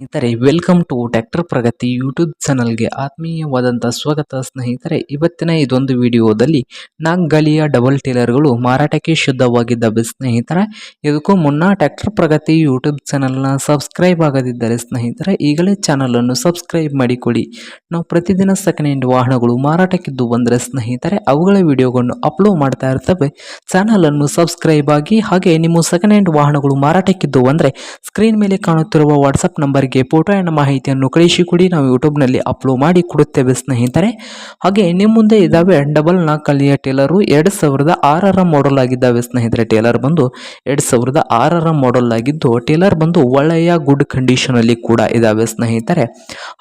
ಸ್ನೇಹಿತರೆ welcome to tractor Pragati YouTube ಚಾನಲ್ಗೆ ಆತ್ಮೀಯವಾದಂಥ ಸ್ವಾಗತ ಸ್ನೇಹಿತರೆ. ಇವತ್ತಿನ ಇದೊಂದು ವಿಡಿಯೋದಲ್ಲಿ ನಾಲ್ಕು ಗಾಲಿಯ ಡಬಲ್ ಟೇಲರ್ಗಳು ಮಾರಾಟಕ್ಕೆ ಶುದ್ಧವಾಗಿದ್ದಾವೆ ಸ್ನೇಹಿತರೆ, ಇದಕ್ಕೂ ಮುನ್ನ ಟ್ಯಾಕ್ಟರ್ ಪ್ರಗತಿ ಯೂಟ್ಯೂಬ್ ಚಾನಲ್ನ ಸಬ್ಸ್ಕ್ರೈಬ್ ಆಗದಿದ್ದರೆ ಸ್ನೇಹಿತರೆ, ಈಗಲೇ ಚಾನಲನ್ನು ಸಬ್ಸ್ಕ್ರೈಬ್ ಮಾಡಿಕೊಡಿ ನಾವು ಪ್ರತಿದಿನ ಸೆಕೆಂಡ್ ಹ್ಯಾಂಡ್ ವಾಹನಗಳು ಮಾರಾಟಕ್ಕಿದ್ದು ಬಂದರೆ ಸ್ನೇಹಿತರೆ, ಅವುಗಳ ವಿಡಿಯೋಗಳನ್ನು ಅಪ್ಲೋಡ್ ಮಾಡ್ತಾ ಇರ್ತವೆ. ಚಾನಲನ್ನು ಸಬ್ಸ್ಕ್ರೈಬ್ ಆಗಿ, ಹಾಗೆ ನಿಮ್ಮ ಸೆಕೆಂಡ್ ಹ್ಯಾಂಡ್ ವಾಹನಗಳು ಮಾರಾಟಕ್ಕಿದ್ದು ಅಂದರೆ ಸ್ಕ್ರೀನ್ ಮೇಲೆ ಕಾಣುತ್ತಿರುವ ವಾಟ್ಸಪ್ ನಂಬರ್ಗೆ ಫೋಟೋ ಆ್ಯಂಡ್ ಮಾಹಿತಿಯನ್ನು ಕಳಿಸಿಕೊಡಿ. ನಾವು ಯೂಟ್ಯೂಬ್ನಲ್ಲಿ ಅಪ್ಲೋಡ್ ಮಾಡಿ ಕೊಡುತ್ತೇವೆ ಸ್ನೇಹಿತರೆ. ಹಾಗೆ ನಿಮ್ಮ ಮುಂದೆ ಇದ್ದಾವೆ ಡಬಲ್ ನಾಲ್ಕಲ್ಲಿಯ ಟೇಲರು ಎರಡು ಸಾವಿರದ ಆರರ ಮಾಡಲ್ ಆಗಿದ್ದಾವೆ ಸ್ನೇಹಿತರೆ. ಟೇಲರ್ ಬಂದು ಎರಡು ಸಾವಿರದ ಆರರ ಮಾಡಲ್ ಆಗಿದ್ದು, ಟೇಲರ್ ಬಂದು ಒಳ್ಳೆಯ ಗುಡ್ ಕಂಡೀಷನಲ್ಲಿ ಕೂಡ ಇದ್ದಾವೆ ಸ್ನೇಹಿತರೆ.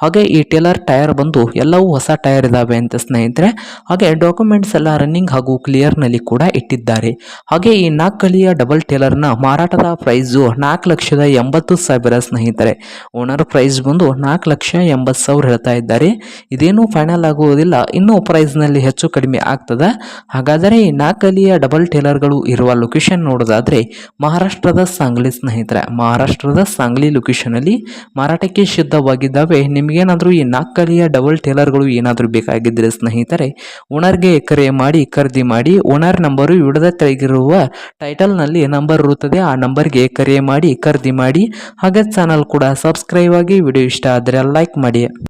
ಹಾಗೆ ಈ ಟೇಲರ್ ಟೈರ್ ಬಂದು ಎಲ್ಲವೂ ಹೊಸ ಟೈರ್ ಇದ್ದಾವೆ ಅಂತ ಸ್ನೇಹಿತರೆ, ಹಾಗೆ ಡಾಕ್ಯುಮೆಂಟ್ಸ್ ಎಲ್ಲ ರನ್ನಿಂಗ್ ಹಾಗೂ ಕ್ಲಿಯರ್ನಲ್ಲಿ ಕೂಡ ಇಟ್ಟಿದ್ದಾರೆ. ಹಾಗೆ ಈ ನಾಲ್ಕಲಿಯ ಡಬಲ್ ಟೇಲರ್ನ ಮಾರಾಟದ ಪ್ರೈಸು ನಾಲ್ಕು ಲಕ್ಷದ ಎಂಬತ್ತು ಸಾವಿರ ಸ್ನೇಹಿತರೆ. ಓನರ್ ಪ್ರೈಸ್ ಬಂದು ನಾಲ್ಕು ಲಕ್ಷ ಎಂಬತ್ತು ಸಾವಿರ ಹೇಳ್ತಾ ಇದ್ದಾರೆ. ಇದೇನು ಫೈನಲ್ ಆಗುವುದಿಲ್ಲ, ಇನ್ನೂ ಪ್ರೈಸ್ನಲ್ಲಿ ಹೆಚ್ಚು ಕಡಿಮೆ ಆಗ್ತದೆ. ಹಾಗಾದರೆ ಈ ನಾಲ್ಕಲಿಯ ಡಬಲ್ ಟೇಲರ್ಗಳು ಇರುವ ಲೊಕೇಶನ್ ನೋಡೋದಾದರೆ ಮಹಾರಾಷ್ಟ್ರದ ಸಾಂಗ್ಲಿ ಸ್ನೇಹಿತರೆ. ಮಹಾರಾಷ್ಟ್ರದ ಸಾಂಗ್ಲಿ ಲೊಕೇಶನಲ್ಲಿ ಮಾರಾಟಕ್ಕೆ ಸಿದ್ಧವಾಗಿದ್ದಾವೆ. ನಿಮಗೇನಾದರೂ ಈ ನಾಲ್ಕಲಿಯ ಡಬಲ್ ಟೇಲರ್ಗಳು ಏನಾದರೂ ಬೇಕಾಗಿದ್ದರೆ ಸ್ನೇಹಿತರೆ, ಓನರ್ಗೆ ಕರೆ ಮಾಡಿ, ಖರೀದಿ ಮಾಡಿ, ಓನರ್ ನಂಬರು ವಿಡದ ತೆಳಗಿರುವ ಟೈಟಲ್ನಲ್ಲಿ ನಂಬರ್ ಇರುತ್ತದೆ, ಆ ನಂಬರ್ಗೆ ಕರೆ ಮಾಡಿ, ಖರೀದಿ ಮಾಡಿ, ಹಾಗೆ ಚಾನಲ್ ಕೂಡ ಸಬ್ಸ್ಕ್ರೈಬ್ ಆಗಿ, ವಿಡಿಯೋ ಇಷ್ಟ ಆದರೆ ಲೈಕ್ ಮಾಡಿ.